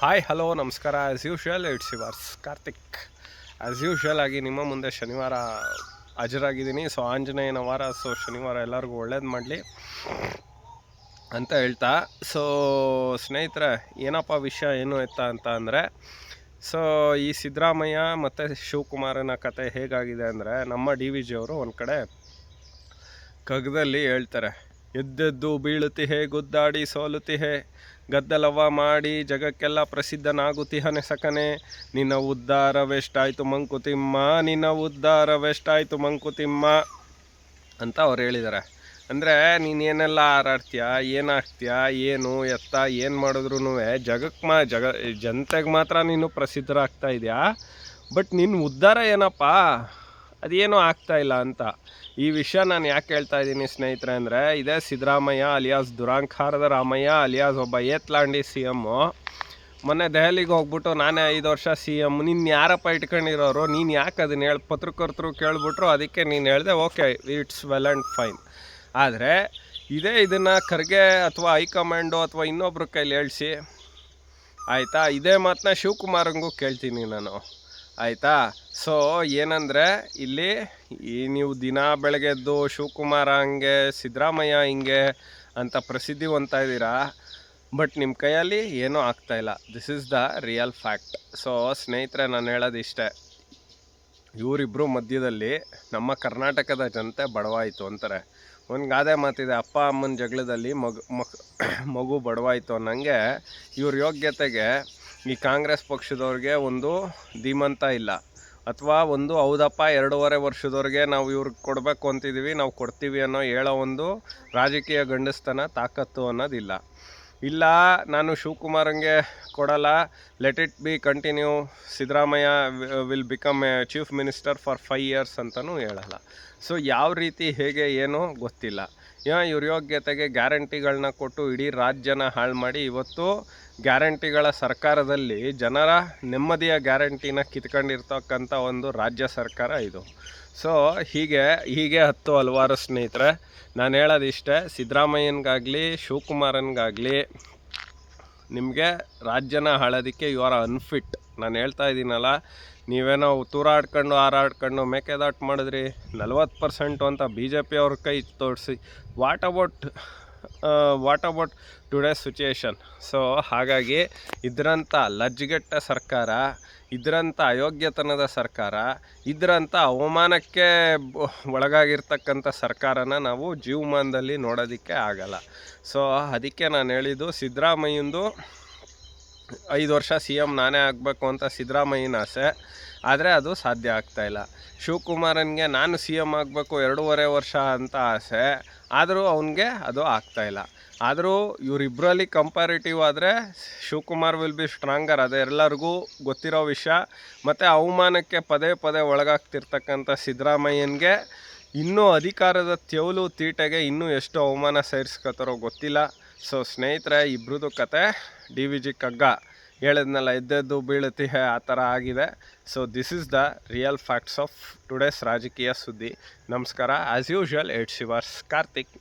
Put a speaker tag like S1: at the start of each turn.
S1: Hi hello ನಮಸ್ಕಾರ. As usual it's yours Karthik as usual ಆಗಿ ನಿಮ್ಮ ಮುಂದೆ ಶನಿವಾರ ಹಾಜರಾಗಿದ್ದೀನಿ. ಸೊ ಆಂಜನೇಯನ ವಾರ ಸೊ ಶನಿವಾರ ಎಲ್ಲರಿಗೂ ಒಳ್ಳೇದು ಮಾಡಲಿ ಅಂತ ಹೇಳ್ತಾ. ಸೊ ಸ್ನೇಹಿತರೆ, ಏನಪ್ಪ ವಿಷಯ, ಏನು ಎತ್ತ ಅಂತ ಅಂದರೆ ಸೊ ಈ ಸಿದ್ದರಾಮಯ್ಯ ಮತ್ತು ಶಿವಕುಮಾರನ ಕತೆ ಹೇಗಾಗಿದೆ ಅಂದರೆ, ನಮ್ಮ ಡಿ ವಿ ಜಿಯವರು ಒಂದು ಕಡೆ ಕಗ್ಗದಲ್ಲಿ ಹೇಳ್ತಾರೆ. ಎದ್ದೆದ್ದು ಬೀಳುತ್ತಿಹೆ ಗುದ್ದಾಡಿ ಸೋಲುತ್ತಿಹೆ ಗದ್ದಲವ ಮಾಡಿ ಜಗಕ್ಕೆಲ್ಲ ಪ್ರಸಿದ್ಧನಾಗುತ್ತಿಹನೆ ಸಕನೆ. ನಿನ್ನ ಉದ್ಧಾರವೆಷ್ಟಾಯಿತು ಮಂಕುತಿಮ್ಮ, ನಿನ್ನ ಉದ್ಧಾರವೆಷ್ಟಾಯಿತು ಮಂಕುತಿಮ್ಮ ಅಂತ ಅವ್ರು ಹೇಳಿದ್ದಾರೆ ಅಂದರೆ ನೀನೇನೆಲ್ಲ ಹಾರಾಡ್ತೀಯ ಏನಾಗ್ತೀಯ, ಏನು ಎತ್ತ, ಏನು ಮಾಡಿದ್ರು ಜಗಕ್ಕೆ ಮಾ, ಜಗ, ಜನತೆಗೆ ಮಾತ್ರ ನೀನು ಪ್ರಸಿದ್ಧರಾಗ್ತಾ ಇದೆಯಾ? ಬಟ್ ನಿನ್ನ ಉದ್ಧಾರ ಏನಪ್ಪ? ಅದೇನೂ ಆಗ್ತಾ ಇಲ್ಲ ಅಂತ. ಈ ವಿಷಯ ನಾನು ಯಾಕೆ ಹೇಳ್ತಾ ಇದ್ದೀನಿ ಸ್ನೇಹಿತರೆ ಅಂದರೆ, ಇದೇ ಸಿದ್ದರಾಮಯ್ಯ ಅಲಿಯಾಸ್ ದುರಾಂಕಾರದ ರಾಮಯ್ಯ ಅಲಿಯಾಸ್ ಒಬ್ಬ ಏತ್ಲಾಂಡಿ ಸಿ ಎಮ್ಮು ಮೊನ್ನೆ ದೆಹಲಿಗೆ ಹೋಗ್ಬಿಟ್ಟು ನಾನೇ ಐದು ವರ್ಷ ಸಿ ಎಂ ನಿನ್ನ ಯಾರಪ್ಪ ಇಟ್ಕೊಂಡಿರೋರು? ನೀನು ಯಾಕೆ ಅದನ್ನ ಹೇಳಿ, ಪತ್ರಕರ್ತರು ಕೇಳಿಬಿಟ್ರು, ಅದಕ್ಕೆ ನೀನು ಹೇಳಿದೆ, okay, it's well and fine. ಆದರೆ, ಇದೇ ಇದನ್ನು ಖರ್ಗೆ ಅಥವಾ ಹೈಕಮಾಂಡು ಅಥವಾ ಇನ್ನೊಬ್ರ ಕೈಲಿ ಹೇಳಿಸಿ, ಆಯಿತಾ? ಇದೇ ಮಾತನ್ನ ಶಿವಕುಮಾರಂಗೂ ಕೇಳ್ತೀನಿ ನಾನು. ಆಯಿತಾ? ಸೊ ಏನಂದರೆ, ಇಲ್ಲಿ ಈ ನೀವು ದಿನ ಬೆಳಗ್ಗೆದ್ದು ಶಿವಕುಮಾರ ಹಂಗೆ, ಸಿದ್ದರಾಮಯ್ಯ ಹಿಂಗೆ ಅಂತ ಪ್ರಸಿದ್ಧಿ ಹೊಂದ್ತಾ ಇದ್ದೀರಾ, ಬಟ್ ನಿಮ್ಮ ಕೈಯಲ್ಲಿ ಏನೂ ಆಗ್ತಾಯಿಲ್ಲ this is the real fact so ಸ್ನೇಹಿತರೆ, ನಾನು ಹೇಳೋದು ಇಷ್ಟೇ. ಇವರಿಬ್ಬರು ಮಧ್ಯದಲ್ಲಿ ನಮ್ಮ ಕರ್ನಾಟಕದ ಜನತೆ ಬಡವಾಯಿತು ಅಂತಾರೆ. ಒಂದು ಗಾದೆ ಮಾತಿದೆ, ಅಪ್ಪ ಅಮ್ಮನ ಜಗಳದಲ್ಲಿ ಮಗು ಮಗು ಬಡವಾಯಿತು ಅನ್ನಂಗೆ ಇವ್ರ ಯೋಗ್ಯತೆಗೆ ಈ ಕಾಂಗ್ರೆಸ್ ಪಕ್ಷದವ್ರಿಗೆ ಒಂದು ಧೀಮಂತ ಇಲ್ಲ. ಅಥವಾ ಒಂದು ಹೌದಪ್ಪ ಎರಡೂವರೆ ವರ್ಷದವ್ರಿಗೆ ನಾವು ಇವ್ರಿಗೆ ಕೊಡಬೇಕು ಅಂತಿದ್ದೀವಿ ನಾವು ಕೊಡ್ತೀವಿ ಅನ್ನೋ ಹೇಳೋ ಒಂದು ರಾಜಕೀಯ ಗಂಡಸ್ತನ ತಾಕತ್ತು ಅನ್ನೋದಿಲ್ಲ. ಇಲ್ಲ, ನಾನು ಶಿವಕುಮಾರಂಗೆ ಕೊಡಲ್ಲ. Let it be continue Siddaramaiah will become a chief minister for five years ಅಂತಲೂ ಹೇಳಲ್ಲ. ಸೊ ಯಾವ ರೀತಿ, ಹೇಗೆ, ಏನು ಗೊತ್ತಿಲ್ಲ. ಇವ್ರ ಯೋಗ್ಯತೆಗೆ ಗ್ಯಾರಂಟಿಗಳನ್ನ ಕೊಟ್ಟು ಇಡೀ ರಾಜ್ಯನ ಹಾಳು ಮಾಡಿ ಇವತ್ತು ಗ್ಯಾರಂಟಿಗಳ ಸರ್ಕಾರದಲ್ಲಿ ಜನರ ನೆಮ್ಮದಿಯ ಗ್ಯಾರಂಟಿನ ಕಿತ್ಕೊಂಡಿರ್ತಕ್ಕಂಥ ಒಂದು ರಾಜ್ಯ ಸರ್ಕಾರ ಇದು. ಸೊ, ಹೀಗೆ ಹೀಗೆ ಹತ್ತು ಹಲವಾರು ಸ್ನೇಹಿತರೆ, ನಾನು ಹೇಳೋದಿಷ್ಟೇ, ಸಿದ್ದರಾಮಯ್ಯನಿಗಾಗಲಿ, ಶಿವಕುಮಾರನಿಗಾಗಲಿ ನಿಮಗೆ ರಾಜ್ಯನ ಆಳೋದಕ್ಕೆ ಯು ಆರ್ ಅನ್ಫಿಟ್ ನಾನು ಹೇಳ್ತಾ ಇದ್ದೀನಲ್ಲ ನೀವೇನೋ ತೂರಾಡ್ಕೊಂಡು ಹಾರಾಡ್ಕೊಂಡು ಮೇಕೆದಾಟು ಮಾಡಿದ್ರಿ, ನಲ್ವತ್ತು ಪರ್ಸೆಂಟು ಅಂತ ಬಿ ಜೆ ಪಿ ಅವ್ರ ಕೈ ತೋರಿಸಿ. What about what about today situation so ಹಾಗಾಗಿ ಇದರಂಥ ಲಜ್ಜೆಗೆಟ್ಟ ಸರ್ಕಾರ ಇದರಂಥ ಅಯೋಗ್ಯತನದ ಸರ್ಕಾರ ಇದರಂಥ ಅವಮಾನಕ್ಕೆ ಒಳಗಾಗಿರ್ತಕ್ಕಂಥ ಸರ್ಕಾರನ ನಾವು ಜೀವಮಾನದಲ್ಲಿ ನೋಡೋದಕ್ಕೆ ಆಗಲ್ಲ. ಸೊ ಅದಕ್ಕೆ ನಾನು ಹೇಳಿದ್ದು ಸಿದ್ದರಾಮಯ್ಯಂದು ಐದು ವರ್ಷ ಸಿ ಎಂ ನಾನೇ ಆಗಬೇಕು ಅಂತ ಸಿದ್ದರಾಮಯ್ಯನ ಆಸೆ. ಆದರೆ ಅದು ಸಾಧ್ಯ ಆಗ್ತಾಯಿಲ್ಲ ಶಿವಕುಮಾರನಿಗೆ ನಾನು ಸಿ ಎಂ ಆಗಬೇಕು ಎರಡೂವರೆ ವರ್ಷ ಅಂತ ಆಸೆ. ಆದರೂ ಅವನಿಗೆ ಅದು ಆಗ್ತಾಯಿಲ್ಲ ಆದರೂ ಇವರಿಬ್ಬರಲ್ಲಿ ಕಂಪ್ಯಾರಿಟಿವ್ ಆದರೆ ಶಿವಕುಮಾರ್ ವಿಲ್ ಬಿ ಸ್ಟ್ರಾಂಗರ್ ಅದೇ ಎಲ್ಲರಿಗೂ ಗೊತ್ತಿರೋ ವಿಷಯ. ಮತ್ತು ಅವಮಾನಕ್ಕೆ ಪದೇ ಪದೇ ಒಳಗಾಗ್ತಿರ್ತಕ್ಕಂಥ ಸಿದ್ದರಾಮಯ್ಯನಿಗೆ ಇನ್ನೂ ಅಧಿಕಾರದ ತೆವಲು ತೀಟೆಗೆ ಇನ್ನೂ ಎಷ್ಟು ಅವಮಾನ ಸೇರಿಸ್ಕೋತಾರೋ ಗೊತ್ತಿಲ್ಲ. ಸೊ ಸ್ನೇಹಿತರೆ ಇಬ್ರದ್ದು ಕತೆ. ಡಿ ವಿ ಜಿ ಕಗ್ಗ ಹೇಳಿದ್ನಲ್ಲ ಎದ್ದೆದ್ದು ಬೀಳುತ್ತೀಹೆ ಆ ಥರ ಆಗಿದೆ. So this is the real facts of today's ರಾಜಕೀಯ ಸುದ್ದಿ. ನಮಸ್ಕಾರ. As usual it's yours Karthik